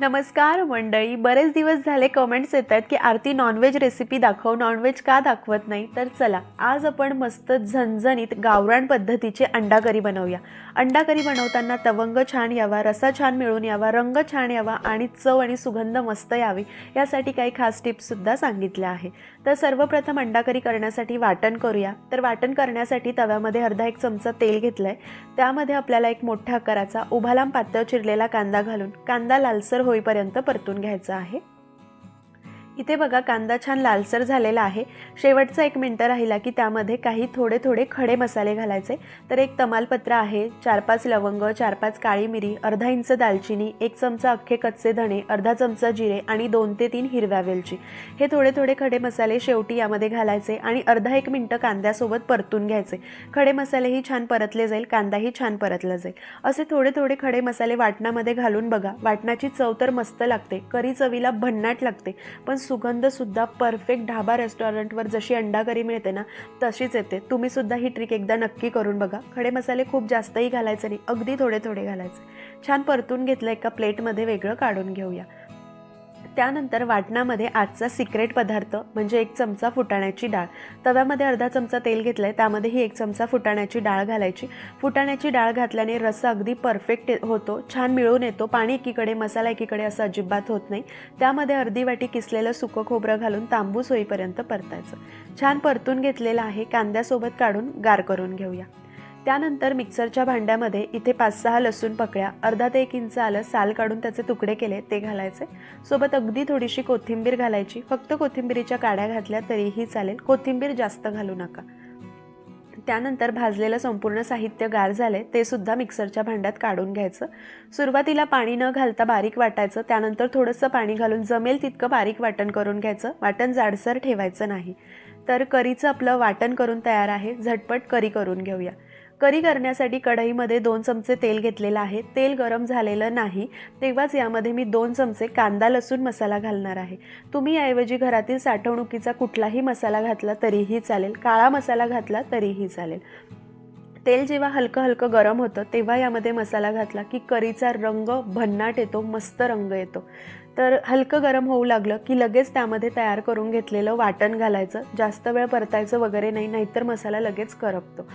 नमस्कार मंडळी बरेच दिवस झाले कमेंट्स येत आहेत की आरती नॉनव्हेज रेसिपी दाखव नॉनव्हेज का दाखवत नाही? तर चला आज आपण मस्त झणझणीत गावरान पद्धतीचे अंडा करी बनवूया. अंडा करी बनवताना तवंग छान यावा रसा छान मिळून यावा रंग छान यावा आणि चव आणि सुगंध मस्त यावी यासाठी काही खास टिप्ससुद्धा सांगितल्या आहे. तर सर्वप्रथम अंडा करी करण्यासाठी वाटण करूया. तर वाटण करण्यासाठी तव्यामध्ये अर्धा एक चमचा तेल घेतलं आहे त्यामध्ये आपल्याला एक मोठ्या आकाराचा उभालाम पातळ चिरलेला कांदा घालून कांदा लालसर होईपर्यंत परतून घ्यायचं आहे. इथे बघा कांदा छान लालसर झालेला आहे. शेवटचा एक मिनटं राहिला की त्यामध्ये काही थोडे थोडे खडे मसाले घालायचे. तर एक तमालपत्र आहे चार पाच लवंग चार पाच काळी मिरी अर्धा इंच दालचिनी एक चमचा अख्खे कच्चे धणे अर्धा चमचा जिरे आणि दोन ते तीन हिरव्या वेलची. हे थोडे थोडे खडे मसाले शेवटी यामध्ये घालायचे आणि अर्धा एक मिनटं कांद्यासोबत परतून घ्यायचे. खडे मसालेही छान परतले जाईल कांदाही छान परतला जाईल. असे थोडे थोडे खडे मसाले वाटणामध्ये घालून बघा. वाटणाची चव तर मस्त लागते. करी चवीला भन्नाट लागते. पण सुगंधसुद्धा परफेक्ट ढाबा रेस्टॉरंटवर जशी अंडा करी मिळते ना तशीच येते. तुम्ही सुद्धा ही ट्रिक एकदा नक्की करून बघा. खडे मसाले खूप जास्तही घालायचे नाही अगदी थोडे थोडे घालायचे. छान परतून घेतलं एका प्लेटमध्ये वेगळं काढून घेऊया. त्यानंतर वाटणामध्ये आजचा सिक्रेट पदार्थ म्हणजे एक चमचा फुटाण्याची डाळ. तव्यामध्ये अर्धा चमचा तेल घेतलं आहे त्यामध्येही एक चमचा फुटाण्याची डाळ घालायची. फुटाण्याची डाळ घातल्याने रस्सा अगदी परफेक्ट होतो छान मिळून येतो. पाणी एकीकडे मसाला एकीकडे असं अजिबात होत नाही. त्यामध्ये अर्धी वाटी किसलेलं सुकं खोबरं घालून तांबूस होईपर्यंत परतायचं. छान परतून घेतलेलं आहे. कांद्यासोबत काढून गार करून घेऊया. त्यानंतर मिक्सरच्या भांड्यामध्ये इथे पाच सहा लसूण पकड्या अर्धा ते एक इंच आलं साल काढून त्याचे तुकडे केले ते घालायचे. सोबत अगदी थोडीशी कोथिंबीर घालायची. फक्त कोथिंबीरीच्या काड्या घातल्या तरीही चालेल. कोथिंबीर जास्त घालू नका. त्यानंतर भाजलेलं संपूर्ण साहित्य गार झाले ते सुद्धा मिक्सरच्या भांड्यात काढून घ्यायचं. सुरुवातीला पाणी न घालता बारीक वाटायचं. त्यानंतर थोडंसं पाणी घालून जमेल तितकं बारीक वाटण करून घ्यायचं. वाटण जाडसर ठेवायचं नाही. तर करीचं आपलं वाटण करून तयार आहे. झटपट करी करून घेऊया. करी करण्यासाठी कढईमध्ये दोन चमचे तेल घेतलेलं आहे. तेल गरम झालेलं नाही. तेव्हाच यामध्ये मी दोन चमचे कांदा लसूण मसाला घालणार आहे. तुम्ही याऐवजी घरातील साठवणुकीचा कुठलाही मसाला घातला तरीही चालेल. काळा मसाला घातला तरीही चालेल. तेल जेव्हा हलकं हलकं गरम होतं तेव्हा यामध्ये मसाला घातला की करीचा रंग भन्नाट येतो मस्त रंग येतो. तर हलकं गरम होऊ लागलं की लगेच त्यामध्ये तयार करून घेतलेलं वाटण घालायचं. जास्त वेळ परतायचं वगैरे नाही नाहीतर मसाला लगेच करपतो.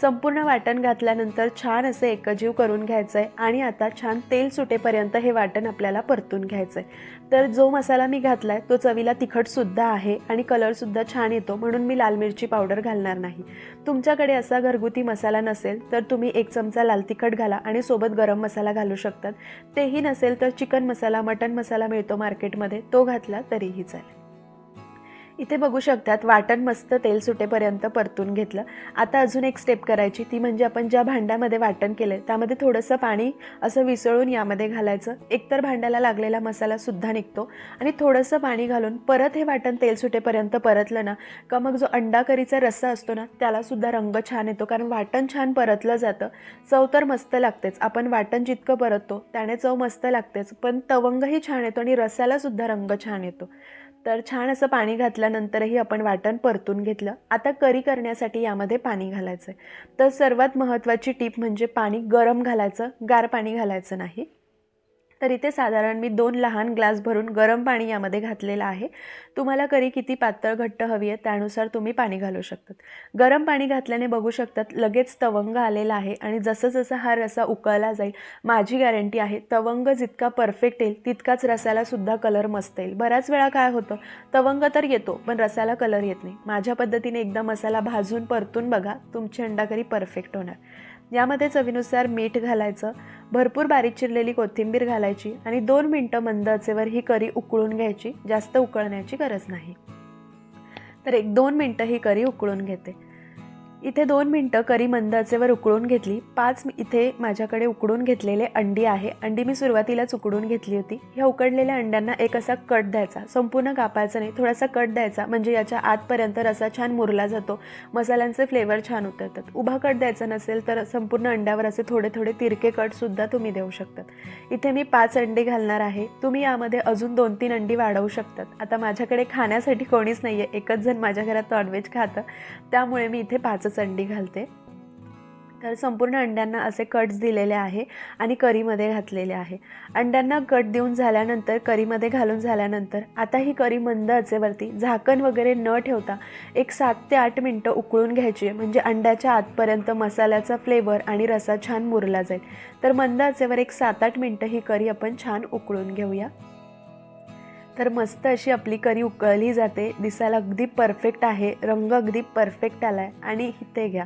संपूर्ण वाटण घातल्यानंतर छान असं एकजीव करून घ्यायचं आहे आणि आता छान तेल सुटेपर्यंत हे वाटण आपल्याला परतून घ्यायचं आहे तर जो मसाला मी घातला आहे तो चवीला तिखटसुद्धा आहे आणि कलरसुद्धा छान येतो म्हणून मी लाल मिरची पावडर घालणार नाही. तुमच्याकडे असा घरगुती मसाला नसेल तर तुम्ही एक चमचा लाल तिखट घाला आणि सोबत गरम मसाला घालू शकतात. तेही नसेल तर चिकन मसाला मटन मसाला मिळतो मार्केटमध्ये तो घातला तरीही चालेल. इथे बघू शकतात वाटण मस्त तेल सुटेपर्यंत परतून घेतलं. आता अजून एक स्टेप करायची ती म्हणजे आपण ज्या भांड्यामध्ये वाटण केलं त्यामध्ये थोडंसं पाणी असं विसळून यामध्ये घालायचं. एकतर भांड्याला लागलेला मसालासुद्धा निघतो आणि थोडंसं पाणी घालून परत हे वाटण तेल सुटेपर्यंत परतलं ना का मग जो अंडा करीचा रस्सा असतो ना त्यालासुद्धा रंग छान येतो. कारण वाटण छान परतलं जातं. चव तर मस्त लागतेच. आपण वाटण जितकं परततो त्याने चव मस्त लागतेच. पण तवंगही छान येतो आणि रस्स्यालासुद्धा रंग छान येतो. तर छान असं पाणी घातल्यानंतरही आपण वाटण परतून घेतलं. आता करी करण्यासाठी यामध्ये पाणी घालायचं आहे तर सर्वात महत्त्वाची टीप म्हणजे पाणी गरम घालायचं गार पाणी घालायचं नाही. तर इथे साधारण मी दोन लहान ग्लास भरून गरम पाणी यामध्ये घातलेलं आहे. तुम्हाला करी किती पातळ घट्ट हवी आहे त्यानुसार तुम्ही पाणी घालू शकतात. गरम पाणी घातल्याने बघू शकतात लगेच तवंग आलेला आहे आणि जसं जसं हा रसा उकळला जाईल माझी गॅरंटी आहे तवंग जितका परफेक्ट येईल तितकाच रसालासुद्धा कलर मस्त येईल. बऱ्याच वेळा काय होतं तवंग तर येतो पण रसाला कलर येत नाही. माझ्या पद्धतीने एकदा मसाला भाजून परतून बघा तुमची अंडा करी परफेक्ट होणार. यामध्ये चवीनुसार मीठ घालायचं भरपूर बारीक चिरलेली कोथिंबीर घालायची आणि दोन मिनटं मंद आचेवर ही करी उकळून घ्यायची जास्त उकळण्याची गरज नाही. तर एक दोन मिनटं ही करी उकळून घेते. इथे दोन मिनटं करी मंद आचेवर उकळून घेतली. पाच इथे माझ्याकडे उकडून घेतलेले अंडी आहे. अंडी मी सुरुवातीलाच उकडून घेतली होती. ह्या उकडलेल्या अंड्यांना एक असा कट द्यायचा. संपूर्ण कापायचा नाही थोडासा कट द्यायचा. म्हणजे याच्या आतपर्यंत रसा छान मुरला जातो. मसाल्यांचे फ्लेवर छान उतरतात. उभा कट द्यायचा नसेल तर संपूर्ण अंड्यावर असे थोडे थोडे तिरके कटसुद्धा तुम्ही देऊ शकतात. इथे मी पाच अंडी घालणार आहे. तुम्ही यामध्ये अजून दोन तीन अंडी वाढवू शकतात. आता माझ्याकडे खाण्यासाठी कोणीच नाही आहे एकच जण माझ्या घरात नॉनव्हेज खातं. त्यामुळे मी इथे पाच पाचच अंडी घालते. तर संपूर्ण अंड्यांना असे कट्स दिलेले आहे आणि करीमध्ये घातलेले आहे. अंड्यांना कट देऊन झाल्यानंतर करीमध्ये घालून झाल्यानंतर आता ही करी मंद आचेवरती झाकण वगैरे न ठेवता एक सात ते आठ मिनटं उकळून घ्यायची आहे. म्हणजे अंड्याच्या आतपर्यंत मसाल्याचा फ्लेवर आणि रसा छान मुरला जाईल. तर मंद आचेवर एक सात आठ मिनटं ही करी आपण छान उकळून घेऊया. तर मस्त अशी आपली करी उकळली जाते. दिसायला अगदी परफेक्ट आहे. रंग अगदी परफेक्ट आला आहे आणि इथे घ्या.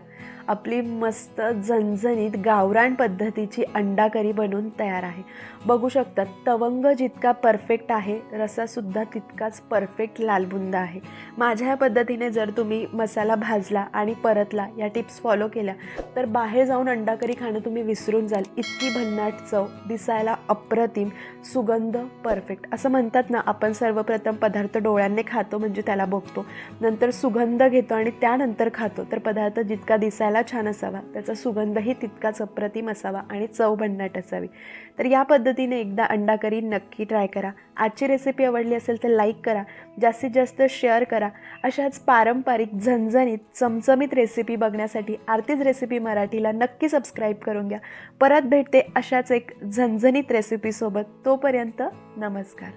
आपली मस्त झणझणीत गावरान पद्धतीची अंडा करी बनवून तयार आहे. बघू शकता तवंग जितका परफेक्ट आहे रसासुद्धा तितकाच परफेक्ट लालबुंद आहे. माझ्या ह्या पद्धतीने जर तुम्ही मसाला भाजला आणि परतला या टिप्स फॉलो केल्या तर बाहेर जाऊन अंडा करी खाणं तुम्ही विसरून जाल. इतकी भन्नाट चव. दिसायला अप्रतिम. सुगंध परफेक्ट असं म्हणतात ना आपण आपण सर्वप्रथम पदार्थ डोळ्यांनी खातो म्हणजे त्याला बघतो. नंतर सुगंध घेतो आणि त्यानंतर खातो. तर पदार्थ जितका दिसायला छान असावा त्याचा सुगंधही तितकाच अप्रतिम असावा आणि चव भन्नाट असावी. तर या पद्धतीने एकदा अंडा करी नक्की ट्राय करा. आजची रेसिपी आवडली असेल तर लाईक करा. जास्तीत जास्त शेअर करा. अशाच पारंपरिक झणझणीत चमचमीत रेसिपी बघण्यासाठी आरतीच रेसिपी मराठीला नक्की सबस्क्राईब करून घ्या. परत भेटते अशाच एक झणझणीत रेसिपीसोबत तोपर्यंत नमस्कार.